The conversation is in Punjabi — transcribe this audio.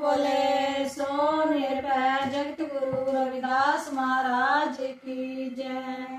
ਬੋਲੇ ਸੋ ਨਿਰਭੈ ਜਗਤ ਗੁਰੂ ਰਵਿਦਾਸ ਮਹਾਰਾਜ ਕੀ ਜੈ।